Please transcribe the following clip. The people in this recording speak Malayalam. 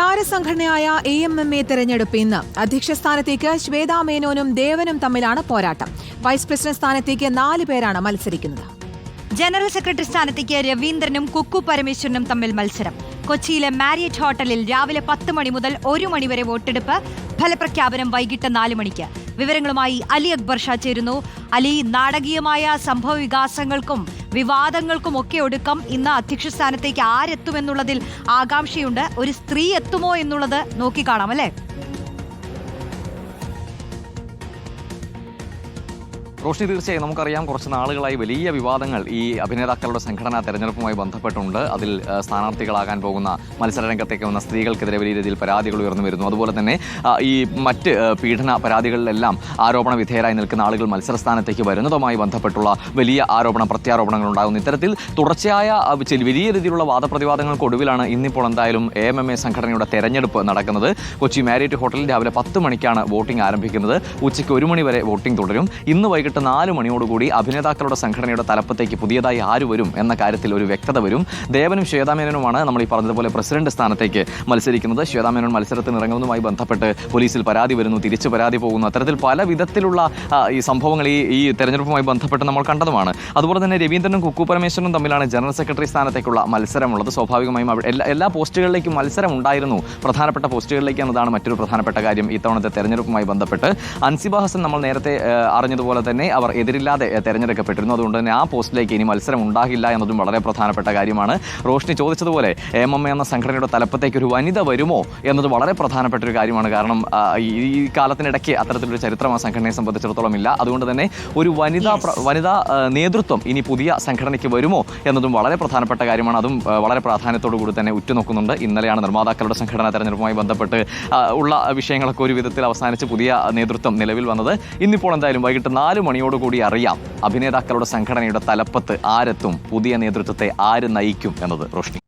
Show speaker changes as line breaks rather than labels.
താരസംഘടനയായ എ എം എം എ തെരഞ്ഞെടുപ്പ് ഇന്ന് അധ്യക്ഷ സ്ഥാനത്തേക്ക് ശ്വേതാ മേനോനും ദേവനും തമ്മിലാണ് പോരാട്ടം. വൈസ് പ്രസിഡന്റ് സ്ഥാനത്തേക്ക് നാല് പേരാണ് മത്സരിക്കുന്നത്.
ജനറൽ സെക്രട്ടറി സ്ഥാനത്തേക്ക് രവീന്ദ്രനും കുക്കു പരമേശ്വരനും തമ്മിൽ മത്സരം. കൊച്ചിയിലെ മാരിയറ്റ് ഹോട്ടലിൽ രാവിലെ പത്ത് മണി മുതൽ ഒരു മണിവരെ വോട്ടെടുപ്പ് ഫലപ്രഖ്യാപനം വൈകിട്ട് നാല് മണിക്ക്. വിവരങ്ങളുമായി അലി അക്ബർ ഷാ ചേരുന്നു. അലി നാടകീയമായ സംഭവ വികാസങ്ങൾക്കും വിവാദങ്ങൾക്കും ഒക്കെ ഒടുക്കം ഇന്ന് അധ്യക്ഷ സ്ഥാനത്തേക്ക് ആരെത്തുമെന്നുള്ളതിൽ ആകാംക്ഷയുണ്ട്. ഒരു സ്ത്രീ എത്തുമോ എന്നുള്ളത് നോക്കിക്കാണാം അല്ലേ?
റോഷ്നി തീർച്ചയായും നമുക്കറിയാം കുറച്ച് നാളുകളായി വലിയ വിവാദങ്ങൾ ഈ അഭിനേതാക്കളുടെ സംഘടനാ തെരഞ്ഞെടുപ്പുമായി ബന്ധപ്പെട്ടുണ്ട്. അതിൽ സ്ഥാനാർത്ഥികളാകാൻ പോകുന്ന മത്സരരംഗത്തേക്ക് വന്ന സ്ത്രീകൾക്കെതിരെ വലിയ രീതിയിൽ പരാതികൾ ഉയർന്നു വരുന്നു. അതുപോലെ തന്നെ ഈ മറ്റ് പീഡന പരാതികളിലെല്ലാം ആരോപണ വിധേയരായി നിൽക്കുന്ന ആളുകൾ മത്സരസ്ഥാനത്തേക്ക് വരുന്നതുമായി ബന്ധപ്പെട്ടുള്ള വലിയ ആരോപണ പ്രത്യാരോപണങ്ങൾ ഉണ്ടാകുന്നു. ഇത്തരത്തിൽ തുടർച്ചയായ വലിയ രീതിയിലുള്ള വാദപ്രതിവാദങ്ങൾക്ക് ഒടുവിലാണ് ഇന്നിപ്പോൾ എന്തായാലും എ എം എം എ സംഘടനയുടെ തെരഞ്ഞെടുപ്പ് നടക്കുന്നത്. കൊച്ചി മാരിയറ്റ് ഹോട്ടലിൽ രാവിലെ പത്ത് മണിക്കാണ് വോട്ടിംഗ് ആരംഭിക്കുന്നത്. ഉച്ചയ്ക്ക് ഒരു മണി വരെ വോട്ടിംഗ് തുടരും. ഇന്ന് വൈകിട്ട് നാല് മണിയോടുകൂടി അഭിനേതാക്കളുടെ സംഘടനയുടെ തലപ്പത്തേക്ക് പുതിയതായി ആര് വരും എന്ന കാര്യത്തിൽ ഒരു വ്യക്തത വരും. ദേവനും ശ്വേതാമേനനുമാണ് നമ്മൾ ഈ പറഞ്ഞതുപോലെ പ്രസിഡന്റ് സ്ഥാനത്തേക്ക് മത്സരിക്കുന്നത്. ശ്വേതാമേനോൻ മത്സരത്തിന് ഇറങ്ങുന്നതുമായി ബന്ധപ്പെട്ട് പോലീസിൽ പരാതി വരുന്നു തിരിച്ചു പരാതി പോകുന്നു. അത്തരത്തിൽ പല വിധത്തിലുള്ള ഈ സംഭവങ്ങൾ ഈ ഈ തെരഞ്ഞെടുപ്പുമായി ബന്ധപ്പെട്ട് നമ്മൾ കണ്ടതുമാണ്. അതുപോലെ തന്നെ രവീന്ദ്രനും കുക്കു പരമേശ്വരനും തമ്മിലാണ് ജനറൽ സെക്രട്ടറി സ്ഥാനത്തേക്കുള്ള മത്സരമുള്ളത്. സ്വാഭാവികമായും എല്ലാ എല്ലാ പോസ്റ്റുകളിലേക്കും മത്സരം ഉണ്ടായിരുന്നു പ്രധാനപ്പെട്ട പോസ്റ്റുകളിലേക്ക് എന്നതാണ് മറ്റൊരു പ്രധാനപ്പെട്ട കാര്യം. ഇത്തവണത്തെ തെരഞ്ഞെടുപ്പുമായി ബന്ധപ്പെട്ട് അൻസിബ ഹസൻ നമ്മൾ നേരത്തെ അറിഞ്ഞതുപോലെ തന്നെ അവർ എതിരില്ലാതെ തെരഞ്ഞെടുക്കപ്പെട്ടിരുന്നു. അതുകൊണ്ട് തന്നെ ആ പോസ്റ്റിലേക്ക് ഇനി മത്സരം ഉണ്ടാകില്ല എന്നതും വളരെ പ്രധാനപ്പെട്ട കാര്യമാണ്. റോഷ്നി ചോദിച്ചതുപോലെ എം എം എന്ന സംഘടനയുടെ തലപ്പത്തേക്ക് ഒരു വനിത വരുമോ എന്നത് വളരെ പ്രധാനപ്പെട്ട ഒരു കാര്യമാണ്. കാരണം ഈ കാലത്തിനിടയ്ക്ക് അത്തരത്തിലൊരു ചരിത്രം ആ സംഘടനയെ സംബന്ധിച്ചിടത്തോളം ഇല്ല. അതുകൊണ്ട് തന്നെ ഒരു വനിതാ വനിതാ നേതൃത്വം ഇനി പുതിയ സംഘടനയ്ക്ക് വരുമോ എന്നതും വളരെ പ്രധാനപ്പെട്ട കാര്യമാണ്. അതും വളരെ പ്രാധാന്യത്തോടു കൂടി തന്നെ ഉറ്റുനോക്കുന്നുണ്ട്. ഇന്നലെയാണ് നിർമ്മാതാക്കളുടെ സംഘടനാ തെരഞ്ഞെടുപ്പുമായി ബന്ധപ്പെട്ട് ഉള്ള വിഷയങ്ങളൊക്കെ ഒരു വിധത്തിൽ അവസാനിച്ച് പുതിയ നേതൃത്വം നിലവിൽ വന്നത്. ഇന്നിപ്പോൾ എന്തായാലും വൈകിട്ട് നാല് മണിയോടുകൂടി അറിയാം. അഭിനേതാക്കളുടെ സംഘടനയുടെ തലപ്പത്ത് ആരെത്തും? പുതിയ നേതൃത്വത്തെ ആര് നയിക്കും എന്നത് റോഷ്നി